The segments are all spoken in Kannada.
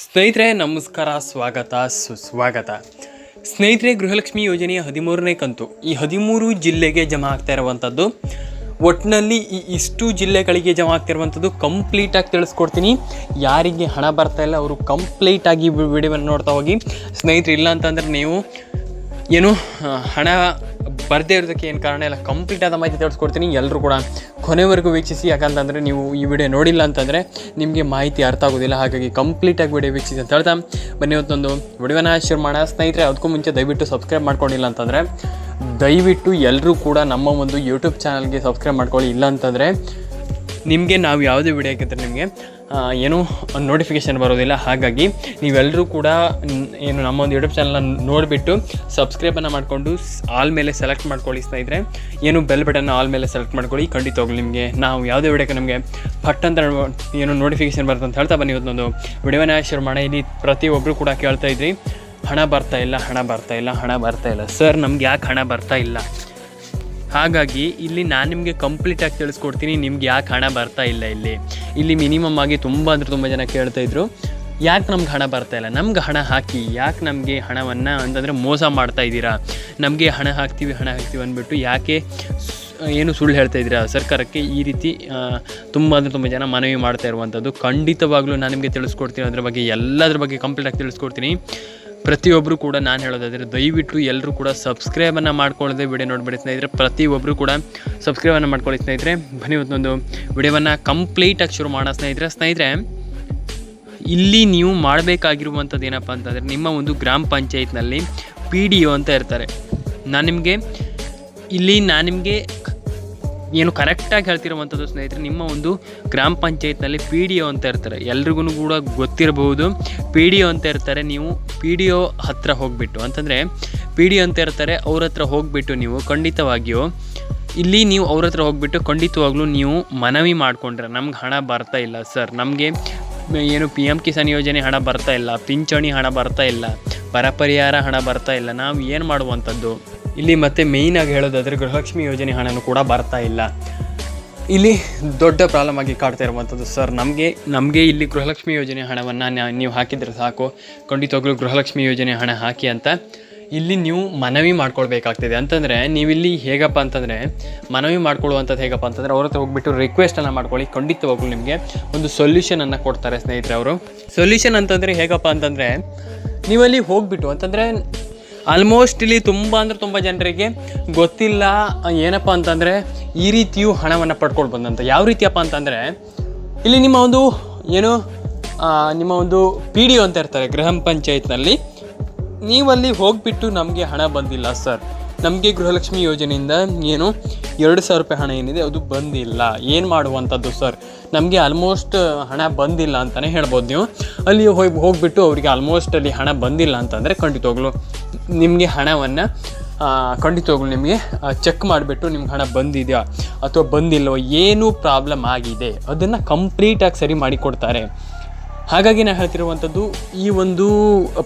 ಸ್ನೇಹಿತರೆ, ನಮಸ್ಕಾರ, ಸ್ವಾಗತ, ಸುಸ್ವಾಗತ. ಸ್ನೇಹಿತರೆ, ಗೃಹಲಕ್ಷ್ಮಿ ಯೋಜನೆಯ ಹದಿಮೂರನೇ ಕಂತು. ಈ ಹದಿಮೂರು ಜಿಲ್ಲೆಗೆ ಜಮಾ ಆಗ್ತಾ ಇರುವಂಥದ್ದು ಒಟ್ಟಿನಲ್ಲಿ ಈ ಇಷ್ಟು ಜಿಲ್ಲೆಗಳಿಗೆ ಜಮಾ ಆಗ್ತಿರುವಂಥದ್ದು ಕಂಪ್ಲೀಟಾಗಿ ತಿಳಿಸ್ಕೊಡ್ತೀನಿ. ಯಾರಿಗೆ ಹಣ ಬರ್ತಾ ಇಲ್ಲ, ಅವರು ಕಂಪ್ಲೀಟಾಗಿ ವಿಡಿಯೋವನ್ನು ನೋಡ್ತಾ ಹೋಗಿ. ಸ್ನೇಹಿತರೆ, ಇಲ್ಲ ಅಂತಂದರೆ ನೀವು ಏನು ಹಣ ಬರದೇ ಇರೋದಕ್ಕೆ ಏನು ಕಾರಣ ಇಲ್ಲ. ಕಂಪ್ಲೀಟ್ ಆದ ಮಾಹಿತಿ ತಿಳಿಸ್ಕೊಡ್ತೀನಿ. ಎಲ್ಲರೂ ಕೂಡ ಕೊನೆವರೆಗೂ ವೀಕ್ಷಿಸಿ. ಯಾಕಂತಂದರೆ ನೀವು ಈ ವಿಡಿಯೋ ನೋಡಿಲ್ಲ ಅಂತಂದರೆ ನಿಮಗೆ ಮಾಹಿತಿ ಅರ್ಥ ಆಗೋದಿಲ್ಲ. ಹಾಗಾಗಿ ಕಂಪ್ಲೀಟಾಗಿ ವಿಡಿಯೋ ವೀಕ್ಷಿಸಿ ಅಂತ ಹೇಳ್ತಾ. ಬನ್ನಿ ಇವತ್ತೊಂದು ವಿಡಿಯೋನ ಶೇರ್ ಮಾಡೋಣ. ಸ್ನೇಹಿತರೆ, ಅದಕ್ಕೂ ಮುಂಚೆ ದಯವಿಟ್ಟು ಸಬ್ಸ್ಕ್ರೈಬ್ ಮಾಡ್ಕೊಂಡಿಲ್ಲ ಅಂತಂದರೆ ದಯವಿಟ್ಟು ಎಲ್ಲರೂ ಕೂಡ ನಮ್ಮ ಒಂದು ಯೂಟ್ಯೂಬ್ ಚಾನಲ್ಗೆ ಸಬ್ಸ್ಕ್ರೈಬ್ ಮಾಡ್ಕೊಳ್ಳಿ. ಇಲ್ಲ ಅಂತಂದರೆ ನಿಮಗೆ ನಾವು ಯಾವುದೇ ವಿಡಿಯೋ ಹಾಕಿದ್ರೆ ನಿಮಗೆ ಏನೂ ನೋಟಿಫಿಕೇಷನ್ ಬರೋದಿಲ್ಲ. ಹಾಗಾಗಿ ನೀವೆಲ್ಲರೂ ಕೂಡ ಏನು ನಮ್ಮ ಒಂದು ಯೂಟ್ಯೂಬ್ ಚಾನಲ್ನ ನೋಡಿಬಿಟ್ಟು ಸಬ್ಸ್ಕ್ರೈಬನ್ನು ಮಾಡಿಕೊಂಡು ಆಲ್ ಮೇಲೆ ಸೆಲೆಕ್ಟ್ ಮಾಡ್ಕೊಳ್ಳಿ ಇದ್ದರೆ ಏನು ಬೆಲ್ ಬಟನ್ ಆಲ್ ಮೇಲೆ ಸೆಲೆಕ್ಟ್ ಮಾಡ್ಕೊಳ್ಳಿ. ಖಂಡಿತವಾಗ್ಲೂ ನಿಮಗೆ. ನಾವು ಯಾವುದೇ ವಿಡಿಯೋಕ್ಕೆ ನಮಗೆ ಪಟ್ಟಂತ ಏನು ನೋಟಿಫಿಕೇಷನ್ ಬರುತ್ತೆ ಅಂತ ಹೇಳ್ತಾ ಬನ್ನಿ ಇವತ್ತೊಂದು ವಿಡಿಯೋನ ಶೇರ್ ಮಾಡಿ ಇಲ್ಲಿ ಪ್ರತಿಯೊಬ್ಬರು ಕೂಡ ಕೇಳ್ತಾ ಇದ್ರಿ, ಹಣ ಬರ್ತಾ ಇಲ್ಲ, ಹಣ ಬರ್ತಾ ಇಲ್ಲ, ಹಣ ಬರ್ತಾ ಇಲ್ಲ. ಸರ್ ನಮ್ಗೆ ಯಾಕೆ ಹಣ ಬರ್ತಾ ಇಲ್ಲ? ಹಾಗಾಗಿ ಇಲ್ಲಿ ನಾನು ನಿಮಗೆ ಕಂಪ್ಲೀಟಾಗಿ ತಿಳಿಸ್ಕೊಡ್ತೀನಿ. ನಿಮ್ಗೆ ಯಾಕೆ ಹಣ ಬರ್ತಾ ಇಲ್ಲ ಇಲ್ಲಿ? ಇಲ್ಲಿ ಮಿನಿಮಮ್ ಆಗಿ ತುಂಬ ಅಂದರೆ ತುಂಬ ಜನ ಕೇಳ್ತಾ ಇದ್ರು. ಯಾಕೆ ನಮ್ಗೆ ಹಣ ಬರ್ತಾ ಇಲ್ಲ? ನಮ್ಗೆ ಹಣ ಹಾಕಿ. ಯಾಕೆ ನಮಗೆ ಹಣವನ್ನು ಅಂತಂದರೆ ಮೋಸ ಮಾಡ್ತಾ ಇದ್ದೀರಾ? ನಮಗೆ ಹಣ ಹಾಕ್ತೀವಿ ಹಣ ಹಾಕ್ತೀವಿ ಅಂದ್ಬಿಟ್ಟು ಯಾಕೆ ಏನು ಸುಳ್ಳು ಹೇಳ್ತಾ ಇದ್ದೀರಾ? ಸರ್ಕಾರಕ್ಕೆ ಈ ರೀತಿ ತುಂಬ ಅಂದರೆ ತುಂಬ ಜನ ಮನವಿ ಮಾಡ್ತಾ ಇರುವಂಥದ್ದು ಖಂಡಿತವಾಗ್ಲೂ ನಾನು ನಿಮಗೆ ತಿಳಿಸ್ಕೊಡ್ತೀನಿ. ಅದ್ರ ಬಗ್ಗೆ ಎಲ್ಲದ್ರ ಬಗ್ಗೆ ಕಂಪ್ಲೀಟಾಗಿ ತಿಳಿಸ್ಕೊಡ್ತೀನಿ. ಪ್ರತಿಯೊಬ್ಬರು ಕೂಡ ನಾನು ಹೇಳೋದಾದರೆ ದಯವಿಟ್ಟು ಎಲ್ಲರೂ ಕೂಡ ಸಬ್ಸ್ಕ್ರೈಬನ್ನು ಮಾಡ್ಕೊಳ್ಳದೆ ವಿಡಿಯೋ ನೋಡ್ಬಿಡಿ ಸ್ನೇಹಿತರೆ. ಪ್ರತಿಯೊಬ್ಬರು ಕೂಡ ಸಬ್ಸ್ಕ್ರೈಬನ್ನು ಮಾಡ್ಕೊಳ್ಳಿ ಸ್ನೇಹಿತರೆ. ಬನ್ನಿ ಇವತ್ತೊಂದು ವಿಡಿಯೋವನ್ನು ಕಂಪ್ಲೀಟಾಗಿ ಶುರು ಮಾಡೋಣ ಸ್ನೇಹಿತರೆ. ಸ್ನೇಹಿತರೆ, ಇಲ್ಲಿ ನೀವು ಮಾಡಬೇಕಾಗಿರುವಂಥದ್ದು ಏನಪ್ಪ ಅಂತಂದರೆ ನಿಮ್ಮ ಒಂದು ಗ್ರಾಮ ಪಂಚಾಯತ್ನಲ್ಲಿ ಪಿ ಅಂತ ಇರ್ತಾರೆ. ನಾನು ನಿಮಗೆ, ಇಲ್ಲಿ ನಾನು ನಿಮಗೆ ಏನು ಕರೆಕ್ಟಾಗಿ ಹೇಳ್ತಿರುವಂಥದ್ದು ಸ್ನೇಹಿತರೆ, ನಿಮ್ಮ ಒಂದು ಗ್ರಾಮ ಪಂಚಾಯತ್ನಲ್ಲಿ ಪಿ ಡಿ ಒ ಅಂತ ಇರ್ತಾರೆ. ಎಲ್ರಿಗೂ ಕೂಡ ಗೊತ್ತಿರಬಹುದು. ಪಿ ಡಿ ಒ ಅಂತ ಇರ್ತಾರೆ, ನೀವು ಪಿ ಡಿ ಒ ಹತ್ರ ಹೋಗಿಬಿಟ್ಟು, ಅಂತಂದರೆ ಪಿ ಡಿ ಅಂತ ಇರ್ತಾರೆ, ಅವ್ರ ಹತ್ರ ಹೋಗಿಬಿಟ್ಟು ನೀವು ಖಂಡಿತವಾಗಿಯೂ ಇಲ್ಲಿ ನೀವು ಅವ್ರ ಹತ್ರ ಹೋಗ್ಬಿಟ್ಟು ಖಂಡಿತವಾಗ್ಲೂ ನೀವು ಮನವಿ ಮಾಡಿಕೊಂಡ್ರೆ ನಮ್ಗೆ ಹಣ ಬರ್ತಾ ಇಲ್ಲ ಸರ್. ನಮಗೆ ಏನು ಪಿ ಎಂ ಕಿಸಾನ್ ಯೋಜನೆ ಹಣ ಬರ್ತಾ ಇಲ್ಲ, ಪಿಂಚಣಿ ಹಣ ಬರ್ತಾ ಇಲ್ಲ, ಬರ ಪರಿಹಾರ ಹಣ ಬರ್ತಾ ಇಲ್ಲ. ನಾವು ಏನು ಮಾಡುವಂಥದ್ದು? ಇಲ್ಲಿ ಮತ್ತೆ ಮೇಯ್ನಾಗಿ ಹೇಳೋದಾದರೆ ಗೃಹಲಕ್ಷ್ಮಿ ಯೋಜನೆ ಹಣನೂ ಕೂಡ ಬರ್ತಾ ಇಲ್ಲ. ಇಲ್ಲಿ ದೊಡ್ಡ ಪ್ರಾಬ್ಲಮ್ ಆಗಿ ಕಾಡ್ತಾ ಇರುವಂಥದ್ದು ಸರ್ ನಮಗೆ. ನಮಗೆ ಇಲ್ಲಿ ಗೃಹಲಕ್ಷ್ಮಿ ಯೋಜನೆ ಹಣವನ್ನು ನೀವು ಹಾಕಿದರೆ ಸಾಕು. ಖಂಡಿತವಾಗ್ಲೂ ಗೃಹಲಕ್ಷ್ಮಿ ಯೋಜನೆ ಹಣ ಹಾಕಿ ಅಂತ. ಇಲ್ಲಿ ನೀವು ಮನವಿ ಮಾಡ್ಕೊಳ್ಬೇಕಾಗ್ತದೆ. ಅಂತಂದರೆ ನೀವಿಲ್ಲಿ ಹೇಗಪ್ಪ ಅಂತಂದರೆ, ಮನವಿ ಮಾಡ್ಕೊಳ್ಳುವಂಥದ್ದು ಹೇಗಪ್ಪ ಅಂತಂದರೆ ಅವ್ರ ಹತ್ರ ಹೋಗ್ಬಿಟ್ಟು ರಿಕ್ವೆಸ್ಟನ್ನು ಮಾಡ್ಕೊಳ್ಳಿ. ಖಂಡಿತವಾಗ್ಲೂ ನಿಮಗೆ ಒಂದು ಸೊಲ್ಯೂಷನನ್ನು ಕೊಡ್ತಾರೆ ಸ್ನೇಹಿತರೆ ಅವರು. ಸೊಲ್ಯೂಷನ್ ಅಂತಂದರೆ ಹೇಗಪ್ಪ ಅಂತಂದರೆ, ನೀವಲ್ಲಿ ಹೋಗ್ಬಿಟ್ಟು ಅಂತಂದರೆ ಆಲ್ಮೋಸ್ಟ್ ಇಲ್ಲಿ ತುಂಬ ಅಂದರೆ ತುಂಬ ಜನರಿಗೆ ಗೊತ್ತಿಲ್ಲ, ಏನಪ್ಪ ಅಂತಂದರೆ ಈ ರೀತಿಯೂ ಹಣವನ್ನು ಪಡ್ಕೊಂಡು ಬಂದಂತ. ಯಾವ ರೀತಿಯಪ್ಪ ಅಂತಂದರೆ, ಇಲ್ಲಿ ನಿಮ್ಮ ಒಂದು ಏನು ನಿಮ್ಮ ಒಂದು ಪಿ ಡಿ ಅಂತ ಇರ್ತಾರೆ ಗೃಹ ಪಂಚಾಯತ್ನಲ್ಲಿ. ನೀವಲ್ಲಿ ಹೋಗಿಬಿಟ್ಟು ನಮಗೆ ಹಣ ಬಂದಿಲ್ಲ, ಸರ್. ನಮಗೆ ಗೃಹಲಕ್ಷ್ಮಿ ಯೋಜನೆಯಿಂದ ಏನು ಎರಡು ಸಾವಿರ ರೂಪಾಯಿ ಹಣ ಏನಿದೆ, ಅದು ಬಂದಿಲ್ಲ. ಏನು ಮಾಡುವಂಥದ್ದು ಸರ್ ನಮಗೆ ಆಲ್ಮೋಸ್ಟ್ ಹಣ ಬಂದಿಲ್ಲ ಅಂತಲೇ ಹೇಳ್ಬೋದು ನೀವು. ಅಲ್ಲಿ ಹೋಗಿ ಹೋಗಿಬಿಟ್ಟು ಅವರಿಗೆ ಆಲ್ಮೋಸ್ಟ್ ಅಲ್ಲಿ ಹಣ ಬಂದಿಲ್ಲ ಅಂತಂದರೆ ಹೋಗ್ಲು. ನಿಮಗೆ ಹಣವನ್ನು ಹೋಗ್ಲು ನಿಮಗೆ ಚೆಕ್ ಮಾಡಿಬಿಟ್ಟು ನಿಮ್ಗೆ ಹಣ ಬಂದಿದೆಯಾ ಅಥವಾ ಬಂದಿಲ್ಲವೋ ಏನು ಪ್ರಾಬ್ಲಮ್ ಆಗಿದೆ. ಅದನ್ನು ಕಂಪ್ಲೀಟಾಗಿ ಸರಿ ಮಾಡಿಕೊಡ್ತಾರೆ ಹಾಗಾಗಿ ನಾನು ಹೇಳ್ತಿರುವಂಥದ್ದು, ಈ ಒಂದು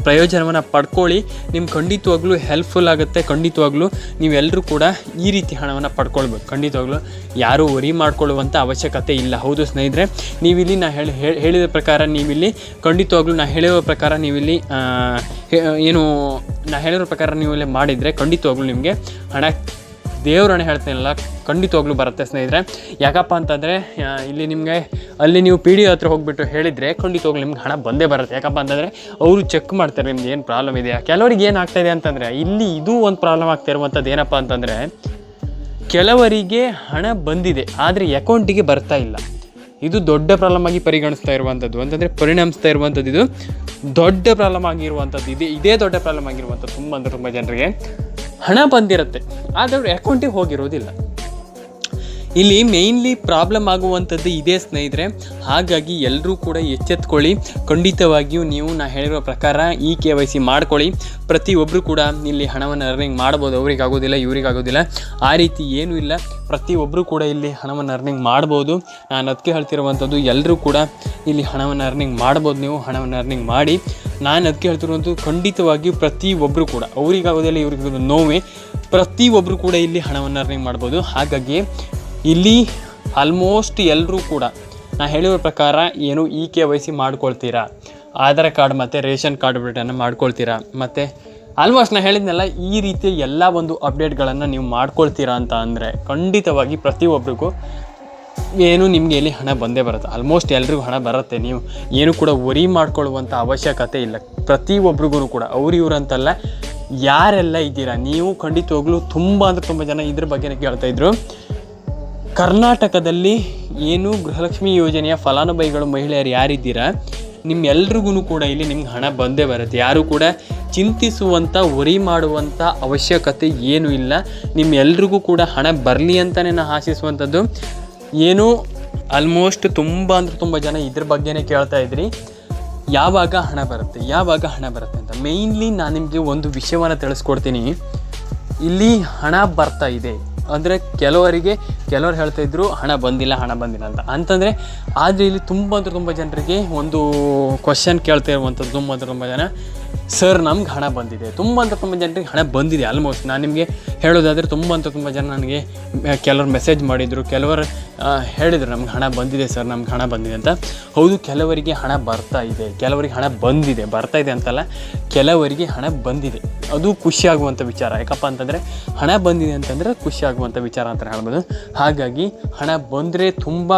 ಪ್ರಯೋಜನವನ್ನು ಪಡ್ಕೊಳ್ಳಿ. ನಿಮ್ಗೆ ಖಂಡಿತವಾಗ್ಲೂ ಹೆಲ್ಪ್ಫುಲ್ ಆಗುತ್ತೆ, ಖಂಡಿತವಾಗ್ಲೂ ನೀವೆಲ್ಲರೂ ಕೂಡ ಈ ರೀತಿ ಹಣವನ್ನು ಪಡ್ಕೊಳ್ಬೇಕು. ಖಂಡಿತವಾಗ್ಲೂ ಯಾರೂ ವರಿ ಮಾಡ್ಕೊಳ್ಳುವಂಥ ಅವಶ್ಯಕತೆ ಇಲ್ಲ. ಹೌದು ಸ್ನೇಹಿತರೆ, ನೀವಿಲ್ಲಿ ನಾ ಹೇಳಿ, ಹೇಳಿ- ಹೇಳಿದ ಪ್ರಕಾರ ನೀವಿಲ್ಲಿ, ಖಂಡಿತವಾಗ್ಲೂ ನಾ ಹೇಳುವ ಪ್ರಕಾರ ನೀವಿಲ್ಲಿ ಏನು, ನಾ ಹೇಳಿರೋ ಪ್ರಕಾರ ನೀವಿಲ್ಲಿ ಮಾಡಿದರೆ ಖಂಡಿತವಾಗ್ಲೂ ನಿಮಗೆ ಹಣ ದೇವ್ರನ್ನ ಹೇಳ್ತೇನಲ್ಲ, ಖಂಡಿತವಾಗ್ಲೂ ಬರುತ್ತೆ ಸ್ನೇಹಿತರೆ. ಯಾಕಪ್ಪ ಅಂತಂದರೆ ಇಲ್ಲಿ ನಿಮಗೆ ಅಲ್ಲಿ ನೀವು ಪಿ ಡಿ ಹತ್ರ ಹೋಗ್ಬಿಟ್ಟು ಹೇಳಿದರೆ ಖಂಡಿತವಾಗ್ಲೂ ನಿಮ್ಗೆ ಹಣ ಬಂದೇ ಬರುತ್ತೆ. ಯಾಕಪ್ಪ ಅಂತಂದರೆ, ಅವರು ಚೆಕ್ ಮಾಡ್ತಾರೆ ನಿಮ್ದು ಏನು ಪ್ರಾಬ್ಲಮ್ ಇದೆಯಾ. ಕೆಲವರಿಗೆ ಏನು ಇದೆ ಅಂತಂದರೆ, ಇಲ್ಲಿ ಇದು ಒಂದು ಪ್ರಾಬ್ಲಮ್ ಆಗ್ತಾ ಇರುವಂಥದ್ದು ಏನಪ್ಪ ಅಂತಂದರೆ, ಕೆಲವರಿಗೆ ಹಣ ಬಂದಿದೆ, ಆದರೆ ಅಕೌಂಟಿಗೆ ಬರ್ತಾ ಇಲ್ಲ. ಇದು ದೊಡ್ಡ ಪ್ರಾಬ್ಲಮ್ ಆಗಿ ಪರಿಗಣಿಸ್ತಾ ಇರುವಂಥದ್ದು ಅಂತಂದರೆ, ಪರಿಣಮಿಸ್ತಾ ಇರುವಂಥದ್ದು ಇದು ದೊಡ್ಡ ಪ್ರಾಬ್ಲಮ್ ಆಗಿರುವಂಥದ್ದು ಇದೆ, ಇದೇ ದೊಡ್ಡ ಪ್ರಾಬ್ಲಮ್ ಆಗಿರುವಂಥದ್ದು ತುಂಬ ಅಂದರೆ ತುಂಬ ಜನರಿಗೆ ಹಣ ಬಂದಿರುತ್ತೆ. ಆದರೆ ಅಕೌಂಟ್ ಅಕೌಂಟಿಗೆ ಹೋಗಿರೋದಿಲ್ಲ. ಇಲ್ಲಿ ಮೇಯ್ನ್ಲಿ ಪ್ರಾಬ್ಲಮ್ ಆಗುವಂಥದ್ದು ಇದೇ ಸ್ನೇಹಿತರೆ. ಹಾಗಾಗಿ ಎಲ್ಲರೂ ಕೂಡ ಎಚ್ಚೆತ್ಕೊಳ್ಳಿ. ಖಂಡಿತವಾಗಿಯೂ ನೀವು ನಾ ಹೇಳಿರೋ ಪ್ರಕಾರ ಇ ಕೆ ವೈ ಸಿ ಮಾಡ್ಕೊಳ್ಳಿ. ಪ್ರತಿಯೊಬ್ಬರು ಕೂಡ ಇಲ್ಲಿ ಹಣವನ್ನು ಅರ್ನಿಂಗ್ ಮಾಡ್ಬೋದು. ಅವ್ರಿಗೆ ಆಗೋದಿಲ್ಲ ಆ ರೀತಿ ಏನೂ ಇಲ್ಲ. ಪ್ರತಿಯೊಬ್ಬರು ಕೂಡ ಇಲ್ಲಿ ಹಣವನ್ನು ಅರ್ನಿಂಗ್ ಮಾಡ್ಬೋದು. ನಾನು ಅದಕ್ಕೆ ಹೇಳ್ತಿರುವಂಥದ್ದು ಎಲ್ಲರೂ ಕೂಡ ಇಲ್ಲಿ ಹಣವನ್ನು ಅರ್ನಿಂಗ್ ಮಾಡ್ಬೋದು ನೀವು. ಹಣವನ್ನು ಅರ್ನಿಂಗ್ ಮಾಡಿ. ನಾನು ಅದಕ್ಕೆ ಹೇಳ್ತಿರುವಂಥದ್ದು, ಖಂಡಿತವಾಗಿಯೂ ಪ್ರತಿಯೊಬ್ಬರು ಕೂಡ ಅವರಿಗಾಗೋದಿಲ್ಲ ಇವ್ರಿಗೆ ನೋವೇ ಪ್ರತಿಯೊಬ್ಬರು ಕೂಡ ಇಲ್ಲಿ ಹಣವನ್ನು ಅರ್ನಿಂಗ್ ಮಾಡ್ಬೋದು. ಹಾಗಾಗಿ ಇಲ್ಲಿ ಆಲ್ಮೋಸ್ಟ್ ಎಲ್ಲರೂ ಕೂಡ, ನಾ ಹೇಳಿರೋ ಪ್ರಕಾರ ಏನು ಇ ಕೆ ವೈ ಸಿ ಮಾಡ್ಕೊಳ್ತೀರಾ? ಆಧಾರ್ ಕಾರ್ಡ್ ಮತ್ತು ರೇಷನ್ ಕಾರ್ಡ್ ಅಪ್ಡೇಟನ್ನು ಮಾಡ್ಕೊಳ್ತೀರಾ? ಮತ್ತು ಆಲ್ಮೋಸ್ಟ್ ನಾನು ಹೇಳಿದ್ನಲ್ಲ, ಈ ರೀತಿಯ ಎಲ್ಲ ಒಂದು ಅಪ್ಡೇಟ್ಗಳನ್ನು ನೀವು ಮಾಡ್ಕೊಳ್ತೀರಾ ಅಂತ ಅಂದರೆ ಖಂಡಿತವಾಗಿ ಪ್ರತಿಯೊಬ್ಬರಿಗೂ ಏನು ನಿಮಗೆ ಇಲ್ಲಿ ಹಣ ಬಂದೇ ಬರುತ್ತೆ. ಆಲ್ಮೋಸ್ಟ್ ಎಲ್ರಿಗೂ ಹಣ ಬರುತ್ತೆ. ನೀವು ಏನು ಕೂಡ ವರಿ ಮಾಡ್ಕೊಳ್ಳುವಂಥ ಅವಶ್ಯಕತೆ ಇಲ್ಲ. ಪ್ರತಿಯೊಬ್ಬರಿಗೂ ಕೂಡ, ಅವ್ರು ಅಂತಲ್ಲ, ಯಾರೆಲ್ಲ ಇದ್ದೀರಾ? ನೀವು ಖಂಡಿತವಾಗ್ಲೂ ತುಂಬ ಅಂದರೆ ತುಂಬ ಜನ ಇದ್ರ ಬಗ್ಗೆನೇ ಕೇಳ್ತಾ ಇದ್ರು. ಕರ್ನಾಟಕದಲ್ಲಿ ಏನು ಗೃಹಲಕ್ಷ್ಮಿ ಯೋಜನೆಯ ಫಲಾನುಭವಿಗಳು ಮಹಿಳೆಯರು ಯಾರಿದ್ದೀರಾ ನಿಮ್ಮೆಲ್ರಿಗೂ ಕೂಡ ಇಲ್ಲಿ ನಿಮ್ಗೆ ಹಣ ಬಂದೇ ಬರುತ್ತೆ. ಯಾರು ಕೂಡ ಚಿಂತಿಸುವಂಥ ವರಿ ಮಾಡುವಂಥ ಅವಶ್ಯಕತೆ ಏನೂ ಇಲ್ಲ. ನಿಮ್ಮೆಲ್ರಿಗೂ ಕೂಡ ಹಣ ಬರಲಿ ಅಂತಲೇ ನಾನು ಆಶಿಸುವಂಥದ್ದು. ಏನು ಆಲ್ಮೋಸ್ಟ್ ತುಂಬ ಅಂದ್ರೆ ತುಂಬ ಜನ ಇದ್ರ ಬಗ್ಗೆನೇ ಕೇಳ್ತಾ ಇದ್ರಿ. ಯಾವಾಗ ಹಣ ಬರುತ್ತೆ, ಯಾವಾಗ ಹಣ ಬರುತ್ತೆ ಅಂತ. ಮೇಯ್ನ್ಲಿ ನಾನು ನಿಮಗೆ ಒಂದು ವಿಷಯವನ್ನು ತಿಳಿಸ್ಕೊಡ್ತೀನಿ. ಇಲ್ಲಿ ಹಣ ಬರ್ತಾ ಇದೆ. ಅಂದರೆ ಕೆಲವರಿಗೆ, ಕೆಲವರು ಹೇಳ್ತಾ ಇದ್ರು, ಹಣ ಬಂದಿಲ್ಲ ಹಣ ಬಂದಿಲ್ಲ ಅಂತ. ಅಂತಂದರೆ, ಆದರೆ ಇಲ್ಲಿ ತುಂಬ ಅಂದ್ರೆ ತುಂಬ ಜನರಿಗೆ ಒಂದು ಕ್ವಶನ್ ಕೇಳ್ತಾ ಇರುವಂಥದ್ದು ತುಂಬ ಅಂದ್ರೆ ತುಂಬ ಜನ. ಸರ್ ನಮ್ಗೆ ಹಣ ಬಂದಿದೆ. ತುಂಬ ಅಂತ ತುಂಬ ಜನರಿಗೆ ಹಣ ಬಂದಿದೆ ಆಲ್ಮೋಸ್ಟ್ ನಾನು ನಿಮಗೆ ಹೇಳೋದಾದರೆ ತುಂಬ ಅಂತ ತುಂಬ ಜನ ನನಗೆ ಕೆಲವರು ಮೆಸೇಜ್ ಮಾಡಿದರು, ಕೆಲವರು ಹೇಳಿದರು ನಮ್ಗೆ ಹಣ ಬಂದಿದೆ ಸರ್ ನಮ್ಗೆ ಹಣ ಬಂದಿದೆ ಅಂತ. ಹೌದು, ಕೆಲವರಿಗೆ ಹಣ ಬರ್ತಾ ಇದೆ. ಕೆಲವರಿಗೆ ಹಣ ಬಂದಿದೆ. ಬರ್ತಾ ಇದೆ ಅಂತಲ್ಲ, ಕೆಲವರಿಗೆ ಹಣ ಬಂದಿದೆ. ಅದು ಖುಷಿಯಾಗುವಂಥ ವಿಚಾರ. ಯಾಕಪ್ಪ ಅಂತಂದರೆ, ಹಣ ಬಂದಿದೆ ಅಂತಂದರೆ ಖುಷಿಯಾಗುವಂಥ ವಿಚಾರ ಅಂತ ಹೇಳ್ಬೋದು. ಹಾಗಾಗಿ, ಹಣ ಬಂದರೆ ತುಂಬ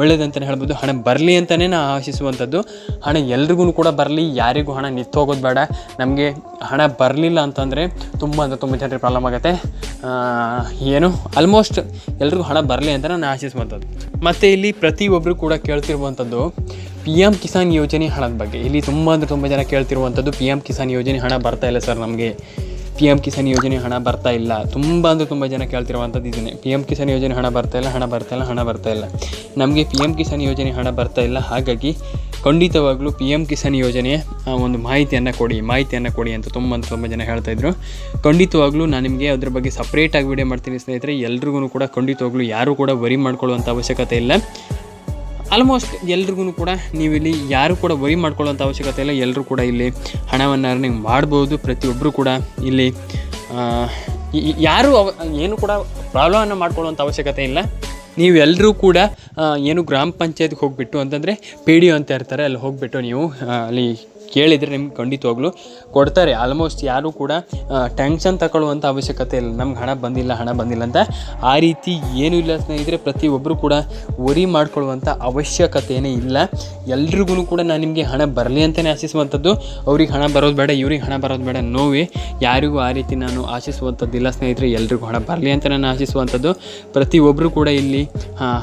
ಒಳ್ಳೆಯದಂತಲೇ ಹೇಳ್ಬೋದು. ಹಣ ಬರಲಿ ಅಂತಲೇ ನಾ ಆಶಿಸುವಂಥದ್ದು ಹಣ ಎಲ್ರಿಗೂ ಕೂಡ ಬರಲಿ, ಯಾರಿಗೂ ಹಣ ನಿಂತೋಗೋದು ಬೇಡ. ನಮಗೆ ಹಣ ಬರಲಿಲ್ಲ ಅಂತಂದರೆ ತುಂಬ ಅಂದರೆ ತುಂಬ ಜನರಿಗೆ ಪ್ರಾಬ್ಲಮ್ ಆಗುತ್ತೆ. ಏನು? ಆಲ್ಮೋಸ್ಟ್ ಎಲ್ರಿಗೂ ಹಣ ಬರಲಿ ಅಂತ ನಾನು ಆಶಿಸುವಂಥದ್ದು ಮತ್ತು ಇಲ್ಲಿ ಪ್ರತಿಯೊಬ್ಬರು ಕೂಡ ಕೇಳ್ತಿರುವಂಥದ್ದು ಪಿ ಎಂ ಕಿಸಾನ್ ಯೋಜನೆ ಹಣದ ಬಗ್ಗೆ. ಇಲ್ಲಿ ತುಂಬ ಅಂದರೆ ತುಂಬ ಜನ ಕೇಳ್ತಿರುವಂಥದ್ದು ಪಿ ಎಂ ಕಿಸಾನ್ ಯೋಜನೆ ಹಣ ಬರ್ತಾ ಇಲ್ಲ ಸರ್ ನಮಗೆ. ಪಿ ಎಂ ಕಿಸಾನ್ ಯೋಜನೆ ಹಣ ಬರ್ತಾ ಇಲ್ಲ. ತುಂಬ ಅಂದರೆ ತುಂಬ ಜನ ಕೇಳ್ತಿರುವಂಥದ್ದು ಇದನ್ನೇ. ಪಿ ಎಂ ಕಿಸಾನ್ ಯೋಜನೆ ಹಣ ಬರ್ತಾ ಇಲ್ಲ, ಹಣ ಬರ್ತಾ ಇಲ್ಲ, ಹಣ ಬರ್ತಾ ಇಲ್ಲ. ನಮಗೆ ಪಿ ಎಂ ಕಿಸಾನ್ ಯೋಜನೆ ಹಣ ಬರ್ತಾ ಇಲ್ಲ. ಹಾಗಾಗಿ ಖಂಡಿತವಾಗ್ಲೂ ಪಿ ಎಂ ಕಿಸಾನ್ ಯೋಜನೆಯ ಒಂದು ಮಾಹಿತಿಯನ್ನು ಕೊಡಿ ಮಾಹಿತಿಯನ್ನು ಕೊಡಿ ಅಂತ ತುಂಬ ತುಂಬ ಜನ ಹೇಳ್ತಾ ಇದ್ರು. ಖಂಡಿತವಾಗ್ಲೂ ನಾನು ನಿಮಗೆ ಅದ್ರ ಬಗ್ಗೆ ಸಪ್ರೇಟಾಗಿ ವಿಡಿಯೋ ಮಾಡ್ತೀನಿ ಸ್ನೇಹಿತರೆ. ಎಲ್ರಿಗೂ ಕೂಡ ಖಂಡಿತವಾಗ್ಲೂ ಯಾರೂ ಕೂಡ ವರಿ ಮಾಡ್ಕೊಳ್ಳುವಂಥ ಅವಶ್ಯಕತೆ ಇಲ್ಲ. ಆಲ್ಮೋಸ್ಟ್ ಎಲ್ರಿಗೂ ಕೂಡ ನೀವು ಇಲ್ಲಿ ಯಾರು ಕೂಡ ವರಿ ಮಾಡ್ಕೊಳ್ಳುವಂಥ ಅವಶ್ಯಕತೆ ಇಲ್ಲ. ಎಲ್ಲರೂ ಕೂಡ ಇಲ್ಲಿ ಹಣವನ್ನು ಅರ್ನಿಂಗ್ ಮಾಡ್ಬೋದು. ಪ್ರತಿಯೊಬ್ಬರು ಕೂಡ ಇಲ್ಲಿ ಯಾರು ಏನು ಕೂಡ ಪ್ರಾಬ್ಲಮನ್ನು ಮಾಡ್ಕೊಳ್ಳುವಂಥ ಅವಶ್ಯಕತೆ ಇಲ್ಲ. ನೀವೆಲ್ಲರೂ ಕೂಡ ಏನು ಗ್ರಾಮ ಪಂಚಾಯತ್ಗೆ ಹೋಗಿಬಿಟ್ಟು, ಅಂತಂದರೆ ಪಿ ಡಿ ಅಂತ ಇರ್ತಾರೆ, ಅಲ್ಲಿ ಹೋಗಿಬಿಟ್ಟು ನೀವು ಅಲ್ಲಿ ಕೇಳಿದರೆ ನಿಮ್ಗೆ ಖಂಡಿತವಾಗ್ಲೂ ಕೊಡ್ತಾರೆ. ಆಲ್ಮೋಸ್ಟ್ ಯಾರೂ ಕೂಡ ಟೆನ್ಷನ್ ತಗೊಳ್ಳುವಂಥ ಅವಶ್ಯಕತೆ ಇಲ್ಲ. ನಮ್ಗೆ ಹಣ ಬಂದಿಲ್ಲ ಹಣ ಬಂದಿಲ್ಲ ಅಂತ ಆ ರೀತಿ ಏನೂ ಇಲ್ಲ ಸ್ನೇಹಿತರೆ. ಪ್ರತಿಯೊಬ್ಬರು ಕೂಡ ವರಿ ಮಾಡ್ಕೊಳ್ಳುವಂಥ ಅವಶ್ಯಕತೆಯೇ ಇಲ್ಲ. ಎಲ್ರಿಗೂ ಕೂಡ ನಾನು ನಿಮಗೆ ಹಣ ಬರಲಿ ಅಂತಲೇ ಆಶಿಸುವಂಥದ್ದು. ಅವ್ರಿಗೆ ಹಣ ಬರೋದು ಬೇಡ, ಇವ್ರಿಗೆ ಹಣ ಬರೋದು ಬೇಡ ನೋವೇ ಯಾರಿಗೂ ಆ ರೀತಿ ನಾನು ಆಶಿಸುವಂಥದ್ದಿಲ್ಲ ಸ್ನೇಹಿತರೆ. ಎಲ್ರಿಗೂ ಹಣ ಬರಲಿ ಅಂತ ನಾನು ಆಶಿಸುವಂಥದ್ದು. ಪ್ರತಿಯೊಬ್ಬರು ಕೂಡ ಇಲ್ಲಿ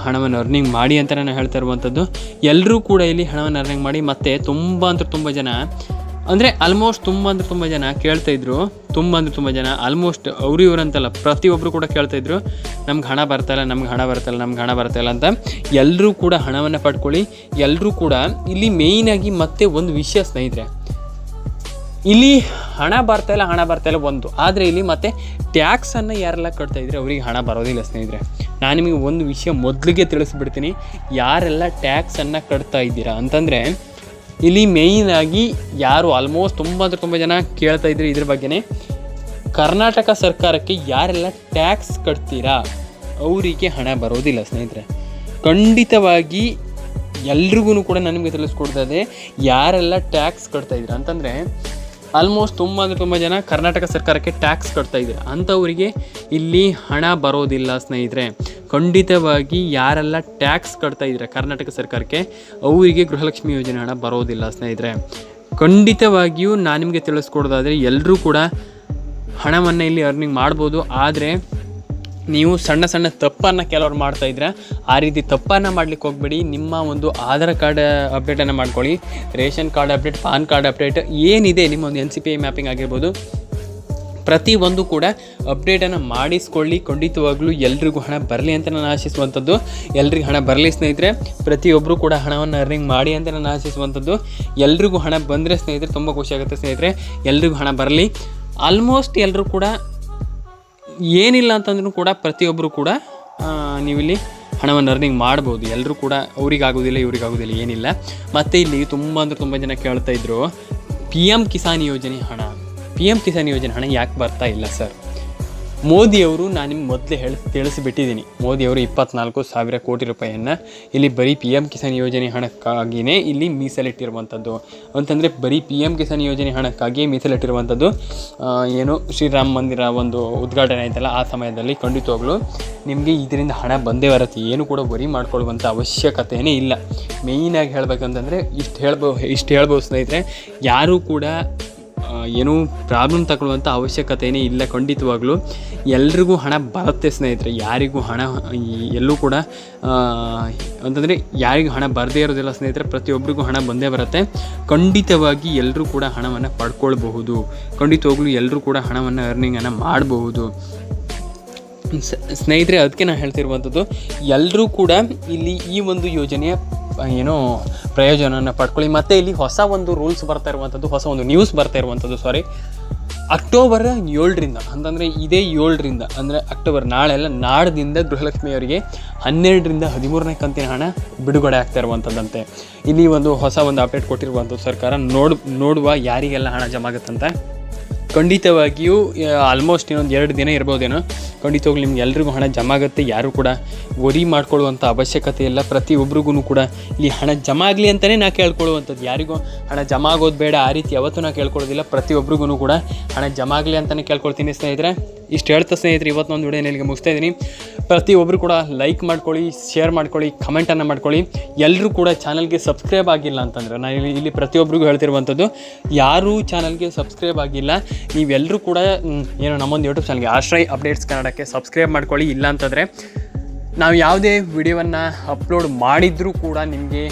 ಹಣವನ್ನು ಅರ್ನಿಂಗ್ ಮಾಡಿ ಅಂತ ನಾನು ಹೇಳ್ತಾ ಇರುವಂಥದ್ದು. ಎಲ್ಲರೂ ಕೂಡ ಇಲ್ಲಿ ಹಣವನ್ನು ಅರ್ನಿಂಗ್ ಮಾಡಿ, ಮತ್ತು ತುಂಬ ಅಂದ್ರೆ ತುಂಬ ಜನ ಅಂದರೆ ಆಲ್ಮೋಸ್ಟ್ ತುಂಬ ಅಂದರೆ ತುಂಬ ಜನ ಕೇಳ್ತಾಯಿದ್ರು ತುಂಬ ಅಂದರೆ ತುಂಬ ಜನ ಆಲ್ಮೋಸ್ಟ್ ಅವರು ಇವ್ರು ಅಂತಲ್ಲ ಪ್ರತಿಯೊಬ್ಬರು ಕೂಡ ಕೇಳ್ತಾಯಿದ್ರು ನಮ್ಗೆ ಹಣ ಬರ್ತಾಯಿಲ್ಲ ನಮ್ಗೆ ಹಣ ಬರ್ತಾಯಿಲ್ಲ ನಮ್ಗೆ ಹಣ ಬರ್ತಾಯಿಲ್ಲ ಅಂತ. ಎಲ್ಲರೂ ಕೂಡ ಹಣವನ್ನು ಪಡ್ಕೊಳ್ಳಿ ಎಲ್ಲರೂ ಕೂಡ ಇಲ್ಲಿ ಮೇಯ್ನಾಗಿ ಮತ್ತೆ ಒಂದು ವಿಷಯ ಸ್ನೇಹಿತರೆ. ಇಲ್ಲಿ ಹಣ ಬರ್ತಾಯಿಲ್ಲ ಹಣ ಬರ್ತಾಯಿಲ್ಲ ಒಂದು. ಆದರೆ ಇಲ್ಲಿ ಮತ್ತೆ ಟ್ಯಾಕ್ಸನ್ನು ಯಾರೆಲ್ಲ ಕಟ್ತಾ ಇದ್ರೆ ಅವರಿಗೆ ಹಣ ಬರೋದಿಲ್ಲ ಸ್ನೇಹಿತರೆ. ನಾನು ನಿಮಗೆ ಒಂದು ವಿಷಯ ಮೊದಲಿಗೆ ತಿಳಿಸ್ಬಿಡ್ತೀನಿ. ಯಾರೆಲ್ಲ ಟ್ಯಾಕ್ಸನ್ನು ಕಟ್ತಾ ಇದ್ದೀರಾ ಅಂತಂದರೆ ಇಲ್ಲಿ ಮೇಯ್ನಾಗಿ ಯಾರು ಆಲ್ಮೋಸ್ಟ್ ತುಂಬ ಅಂದ್ರೆ ತುಂಬ ಜನ ಕೇಳ್ತಾ ಇದ್ರು ಇದ್ರ ಬಗ್ಗೆನೇ. ಕರ್ನಾಟಕ ಸರ್ಕಾರಕ್ಕೆ ಯಾರೆಲ್ಲ ಟ್ಯಾಕ್ಸ್ ಕಟ್ತೀರಾ? ಅವರಿಗೆ ಹಣ ಬರೋದಿಲ್ಲ ಸ್ನೇಹಿತರೆ. ಖಂಡಿತವಾಗಿ ಎಲ್ರಿಗೂ ಕೂಡ ನನಗೆ ತಿಳಿಸ್ಕೊಡ್ತಾ ಇದೆ, ಯಾರೆಲ್ಲ ಟ್ಯಾಕ್ಸ್ ಕಟ್ತಾ ಇದ್ದೀರಾ ಅಂತಂದರೆ ಆಲ್ಮೋಸ್ಟ್ ತುಂಬ ಅಂದರೆ ತುಂಬ ಜನ ಕರ್ನಾಟಕ ಸರ್ಕಾರಕ್ಕೆ ಟ್ಯಾಕ್ಸ್ ಕಟ್ತಾ ಇದ್ದಾರೆ. ಅಂಥವರಿಗೆ ಇಲ್ಲಿ ಹಣ ಬರೋದಿಲ್ಲ ಸ್ನೇಹಿತರೆ. ಖಂಡಿತವಾಗಿ ಯಾರೆಲ್ಲ ಟ್ಯಾಕ್ಸ್ ಕಟ್ತಾ ಇದ್ದಾರೆ ಕರ್ನಾಟಕ ಸರ್ಕಾರಕ್ಕೆ, ಅವರಿಗೆ ಗೃಹಲಕ್ಷ್ಮಿ ಯೋಜನೆ ಹಣ ಬರೋದಿಲ್ಲ ಸ್ನೇಹಿತರೆ. ಖಂಡಿತವಾಗಿಯೂ ನಾನು ನಿಮಗೆ ತಿಳಿಸ್ಕೊಡೋದಾದರೆ ಎಲ್ಲರೂ ಕೂಡ ಹಣವನ್ನು ಇಲ್ಲಿ ಅರ್ನಿಂಗ್ ಮಾಡ್ಬೋದು. ಆದರೆ ನೀವು ಸಣ್ಣ ಸಣ್ಣ ತಪ್ಪನ್ನು ಕೆಲವ್ರು ಮಾಡ್ತಾ ಇದ್ರೆ ಆ ರೀತಿ ತಪ್ಪನ್ನು ಮಾಡ್ಲಿಕ್ಕೆ ಹೋಗ್ಬೇಡಿ. ನಿಮ್ಮ ಒಂದು ಆಧಾರ್ ಕಾರ್ಡ್ ಅಪ್ಡೇಟನ್ನು ಮಾಡ್ಕೊಳ್ಳಿ. Ration card update PAN card update ಏನಿದೆ ನಿಮ್ಮ ಒಂದು N C P I mapping ಆಗಿರ್ಬೋದು. ಪ್ರತಿಯೊಂದು ಕೂಡ ಅಪ್ಡೇಟನ್ನು ಮಾಡಿಸ್ಕೊಳ್ಳಿ. ಖಂಡಿತವಾಗ್ಲೂ ಎಲ್ರಿಗೂ ಹಣ ಬರಲಿ ಅಂತ ನಾನು ಆಶಿಸುವಂಥದ್ದು. ಎಲ್ರಿಗೂ ಹಣ ಬರಲಿ ಸ್ನೇಹಿತರೆ ಪ್ರತಿಯೊಬ್ಬರು ಕೂಡ ಹಣವನ್ನು ಅರ್ನಿಂಗ್ ಮಾಡಿ ಅಂತ ನಾನು ಆಶಿಸುವಂಥದ್ದು. ಎಲ್ರಿಗೂ ಹಣ ಬಂದರೆ ಸ್ನೇಹಿತರೆ, ತುಂಬ ಖುಷಿಯಾಗುತ್ತೆ ಸ್ನೇಹಿತರೆ. ಎಲ್ರಿಗೂ ಹಣ ಬರಲಿ. ಆಲ್ಮೋಸ್ಟ್ ಎಲ್ಲರೂ ಕೂಡ ಏನಿಲ್ಲ ಅಂತಂದ್ರೂ ಕೂಡ ಪ್ರತಿಯೊಬ್ಬರು ಕೂಡ ನೀವಿಲ್ಲಿ ಹಣವನ್ನು ಅರ್ನಿಂಗ್ ಮಾಡ್ಬೋದು. ಎಲ್ಲರೂ ಕೂಡ ಅವ್ರಿಗಾಗೋದಿಲ್ಲ, ಇವ್ರಿಗಾಗೋದಿಲ್ಲ, ಏನಿಲ್ಲ. ಮತ್ತು ಇಲ್ಲಿ ತುಂಬ ಅಂದರೆ ತುಂಬ ಜನ ಕೇಳ್ತಾ ಇದ್ರು ಪಿ ಎಂ ಕಿಸಾನ್ ಯೋಜನೆ ಹಣ. ಪಿ ಎಂ ಕಿಸಾನ್ ಯೋಜನೆ ಹಣ ಯಾಕೆ ಬರ್ತಾ ಇಲ್ಲ ಸರ್ ಮೋದಿಯವರು ನಾನು ನಿಮ್ಗೆ ಮೊದಲೇ ಹೇಳಿ, ತಿಳಿಸಿಬಿಟ್ಟಿದ್ದೀನಿ. ಮೋದಿಯವರು ಇಪ್ಪತ್ನಾಲ್ಕು ಸಾವಿರ ಕೋಟಿ ರೂಪಾಯಿಯನ್ನು ಇಲ್ಲಿ ಬರೀ ಪಿ ಎಂ ಕಿಸಾನ್ ಯೋಜನೆ ಹಣಕ್ಕಾಗಿಯೇ ಇಲ್ಲಿ ಮೀಸಲಿಟ್ಟಿರುವಂಥದ್ದು ಅಂತಂದರೆ ಬರೀ ಪಿ ಎಂ ಕಿಸಾನ್ ಯೋಜನೆ ಹಣಕ್ಕಾಗಿಯೇ ಮೀಸಲಿಟ್ಟಿರುವಂಥದ್ದು ಏನು ಶ್ರೀರಾಮ ಮಂದಿರ ಒಂದು ಉದ್ಘಾಟನೆ ಆಯ್ತಲ್ಲ ಆ ಸಮಯದಲ್ಲಿ ಖಂಡಿತವಾಗ್ಲೂ ನಿಮಗೆ ಇದರಿಂದ ಹಣ ಬಂದೇ ಬರುತ್ತೆ, ಏನು ಕೂಡ ಬರಿ ಮಾಡ್ಕೊಳ್ಳುವಂಥ ಅವಶ್ಯಕತೆಯೇ ಇಲ್ಲ. ಮೇಯ್ನಾಗಿ ಹೇಳಬೇಕಂತಂದರೆ ಇಷ್ಟು ಹೇಳ್ಬೋ, ಇಷ್ಟು ಹೇಳ್ಬೋದು ಸ್ನೇಹಿತರೆ, ಯಾರೂ ಕೂಡ ಏನೂ ಪ್ರಾಬ್ಲಮ್ ತಗೊಳ್ಳುವಂಥ ಅವಶ್ಯಕತೆಯೇ ಇಲ್ಲ ಖಂಡಿತವಾಗ್ಲೂ. ಎಲ್ರಿಗೂ ಹಣ ಬರುತ್ತೆ ಸ್ನೇಹಿತರೆ, ಯಾರಿಗೂ ಹಣ ಎಲ್ಲೂ ಕೂಡ ಅಂತಂದರೆ ಯಾರಿಗೂ ಹಣ ಬರದೇ ಇರೋದಿಲ್ಲ ಸ್ನೇಹಿತರೆ ಪ್ರತಿಯೊಬ್ಬರಿಗೂ ಹಣ ಬಂದೇ ಬರುತ್ತೆ. ಖಂಡಿತವಾಗಿ ಎಲ್ಲರೂ ಕೂಡ ಹಣವನ್ನು ಪಡ್ಕೊಳ್ಬಹುದು. ಖಂಡಿತವಾಗ್ಲೂ ಎಲ್ಲರೂ ಕೂಡ ಹಣವನ್ನು ಅರ್ನಿಂಗನ್ನು ಮಾಡಬಹುದು. ಸ್ನೇಹಿತರೆ, ಅದಕ್ಕೆ ನಾನು ಹೇಳ್ತಿರುವಂಥದ್ದು ಎಲ್ಲರೂ ಕೂಡ ಇಲ್ಲಿ ಈ ಒಂದು ಯೋಜನೆಯ ಏನೋ ಪ್ರಯೋಜನವನ್ನು ಪಡ್ಕೊಳ್ಳಿ. ಮತ್ತು ಇಲ್ಲಿ ಹೊಸ ಒಂದು ರೂಲ್ಸ್ ಬರ್ತಾ ಇರುವಂಥದ್ದು, ಹೊಸ ಒಂದು ನ್ಯೂಸ್ ಬರ್ತಾ ಇರುವಂಥದ್ದು ಸಾರಿ ಅಕ್ಟೋಬರ್ ಏಳರಿಂದ, ಅಂತಂದರೆ ಇದೇ ಏಳರಿಂದ, ಅಂದರೆ ಅಕ್ಟೋಬರ್ ನಾಳೆಲ್ಲ ನಾಡದಿಂದ ಗೃಹಲಕ್ಷ್ಮಿಯವರಿಗೆ ಹನ್ನೆರಡರಿಂದ ಹದಿಮೂರನೇ ಕಂತಿನ ಹಣ ಬಿಡುಗಡೆ ಆಗ್ತಾ ಇರುವಂಥದ್ದಂತೆ. ಇಲ್ಲಿ ಒಂದು ಹೊಸ ಒಂದು ಅಪ್ಡೇಟ್ ಕೊಟ್ಟಿರುವಂಥದ್ದು ಸರ್ಕಾರ. ನೋಡ್, ನೋಡುವ ಯಾರಿಗೆಲ್ಲ ಹಣ ಜಮಾ ಆಗುತ್ತಂತ ಖಂಡಿತವಾಗಿಯೂ ಆಲ್ಮೋಸ್ಟ್ ಇನ್ನೊಂದು ಎರಡು ದಿನ ಇರ್ಬೋದೇನೋ. ಖಂಡಿತವಾಗ್ಲೂ ನಿಮ್ಗೆ ಎಲ್ರಿಗೂ ಹಣ ಜಮಾ ಆಗುತ್ತೆ ಯಾರೂ ಕೂಡ ವರಿ ಮಾಡ್ಕೊಳ್ಳುವಂಥ ಅವಶ್ಯಕತೆ ಇಲ್ಲ. ಪ್ರತಿಯೊಬ್ಬರಿಗೂ ಕೂಡ ಇಲ್ಲಿ ಹಣ ಜಮಾ ಆಗಲಿ ಅಂತಲೇ ನಾ ಕೇಳ್ಕೊಳ್ಳುವಂಥದ್ದು. ಯಾರಿಗೂ ಹಣ ಜಮಾ ಆಗೋದು ಬೇಡ, ಆ ರೀತಿ ಯಾವತ್ತೂ ನಾ ಕೇಳ್ಕೊಳ್ಳೋದಿಲ್ಲ. ಪ್ರತಿಯೊಬ್ಬರಿಗೂ ಕೂಡ ಹಣ ಜಮಾ ಆಗಲಿ ಅಂತಲೇ ಕೇಳ್ಕೊಳ್ತೀನಿ ಸ್ನೇಹಿತರೆ. ಇಷ್ಟು ಹೇಳ್ತಾ ಸ್ನೇಹಿತರೆ, ಇವತ್ತೊಂದು ವಿಡಿಯೋ ಇಲ್ಲಿಗೆ ಮುಗಿಸ್ತಾ ಇದ್ದೀನಿ. ಪ್ರತಿಯೊಬ್ಬರು ಕೂಡ ಲೈಕ್ ಮಾಡ್ಕೊಳ್ಳಿ ಶೇರ್ ಮಾಡ್ಕೊಳ್ಳಿ ಕಮೆಂಟನ್ನು ಮಾಡ್ಕೊಳ್ಳಿ. ಎಲ್ಲರೂ ಕೂಡ ಚಾನಲ್ಗೆ ಸಬ್ಸ್ಕ್ರೈಬ್ ಆಗಿಲ್ಲ ಅಂತಂದರೆ ನಾನು ಇಲ್ಲಿ ಪ್ರತಿಯೊಬ್ಬರಿಗೂ ಹೇಳ್ತಿರುವಂಥದ್ದು, ಯಾರೂ ಚಾನಲ್ಗೆ ಸಬ್ಸ್ಕ್ರೈಬ್ ಆಗಿಲ್ಲ. ನೀವೆಲ್ಲರೂ ಕೂಡ ಏನು ನಮ್ಮೊಂದು ಯೂಟ್ಯೂಬ್ ಚಾನಲ್ಗೆ ಆಶ್ರಯ್ ಅಪ್ಡೇಟ್ಸ್ ಕನ್ನಡಕ್ಕೆ ಸಬ್ಸ್ಕ್ರೈಬ್ ಮಾಡ್ಕೊಳ್ಳಿ. ಇಲ್ಲ ಅಂತಂದರೆ ನಾವು ಯಾವುದೇ ವಿಡಿಯೋವನ್ನು ಅಪ್ಲೋಡ್ ಮಾಡಿದರೂ ಕೂಡ ನಿಮಗೆ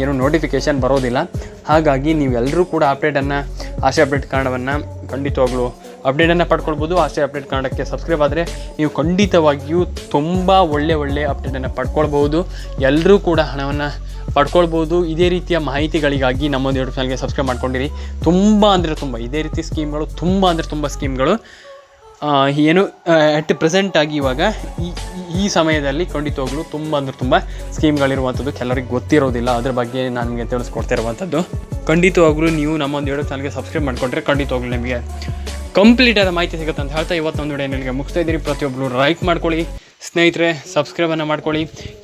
ಏನು ನೋಟಿಫಿಕೇಷನ್ ಬರೋದಿಲ್ಲ. ಹಾಗಾಗಿ ನೀವೆಲ್ಲರೂ ಕೂಡ ಅಪ್ಡೇಟನ್ನು ಆಶೆ ಅಪ್ಡೇಟ್ ಕನ್ನಡವನ್ನು ಖಂಡಿತವಾಗ್ಲೂ ಅಪ್ಡೇಟನ್ನು ಪಡ್ಕೊಳ್ಬೋದು. ಆಶೆ ಅಪ್ಡೇಟ್ ಕನ್ನಡಕ್ಕೆ ಸಬ್ಸ್ಕ್ರೈಬ್ ಆದರೆ ನೀವು ಖಂಡಿತವಾಗಿಯೂ ತುಂಬ ಒಳ್ಳೆ ಒಳ್ಳೆ ಅಪ್ಡೇಟನ್ನು ಪಡ್ಕೊಳ್ಬೋದು. ಎಲ್ಲರೂ ಕೂಡ ಹಣವನ್ನು ಪಡ್ಕೊಳ್ಬೋದು. ಇದೇ ರೀತಿಯ ಮಾಹಿತಿಗಳಿಗಾಗಿ ನಮ್ಮೊಂದು ಯೂಟ್ಯೂಬ್ ಚಾನಲ್ಗೆ ಸಬ್ಸ್ಕ್ರೈಬ್ ಮಾಡ್ಕೊಂಡಿರಿ. ತುಂಬ ಅಂದರೆ ತುಂಬ, ಇದೇ ರೀತಿ ಸ್ಕೀಮ್ಗಳು ತುಂಬ ಅಂದರೆ ತುಂಬ ಸ್ಕೀಮ್ಗಳು ಏನು ಅಟ್ ಪ್ರೆಸೆಂಟ್ ಆಗಿ ಇವಾಗ ಈ, ಈ- ಸಮಯದಲ್ಲಿ ಖಂಡಿತವಾಗ್ಲೂ ತುಂಬ ಅಂದರೆ ತುಂಬ ಸ್ಕೀಮ್ಗಳಿರುವಂಥದ್ದು ಕೆಲವರಿಗೆ ಗೊತ್ತಿರೋದಿಲ್ಲ. ಅದ್ರ ಬಗ್ಗೆ ನಾನು ನಿಮಗೆ ತಿಳಿಸ್ಕೊಡ್ತಾ ಇರುವಂಥದ್ದು. ಖಂಡಿತವಾಗ್ಲೂ ನೀವು ನಮ್ಮೊಂದು ಯೂಟ್ಯೂಬ್ ಚಾನಲ್ಗೆ ಸಬ್ಸ್ಕ್ರೈಬ್ ಮಾಡಿಕೊಂಡ್ರೆ ಖಂಡಿತವಾಗ್ಲೂ ನಿಮಗೆ ಕಂಪ್ಲೀಟ್ ಆದ ಮಾಹಿತಿ ಸಿಗುತ್ತೆ ಅಂತ ಹೇಳ್ತಾ ಇವತ್ತೊಂದು ವಿಡಿಯೋ ನಿಮಗೆ ಮುಗಿಸ್ತಾ ಇದ್ದೀರಿ. ಪ್ರತಿಯೊಬ್ಬರು ಲೈಕ್ ಮಾಡ್ಕೊಳ್ಳಿ. ಸ್ನೇಹಿತರೆ ಸಬ್ಸ್ಕ್ರೈಬನ್ನು ಮಾಡ್ಕೊಳ್ಳಿ.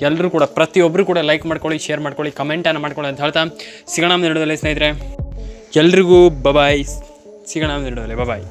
ಎಲ್ಲರೂ ಕೂಡ ಪ್ರತಿಯೊಬ್ಬರು ಕೂಡ ಲೈಕ್ ಮಾಡ್ಕೊಳ್ಳಿ ಶೇರ್ ಮಾಡ್ಕೊಳ್ಳಿ ಕಮೆಂಟನ್ನು ಮಾಡ್ಕೊಳ್ಳಿ ಅಂತ ಹೇಳ್ತಾ ಸಿಗೋಣ ಮುಂದಿನ ವಿಡಿಯೋದಲ್ಲಿ ಸ್ನೇಹಿತರೆ. ಎಲ್ರಿಗೂ ಬಬಾಯ್ ಸಿಗೋಣ ಮುಂದಿನ ವಿಡಿಯೋದಲ್ಲಿ ಬಬಾಯ್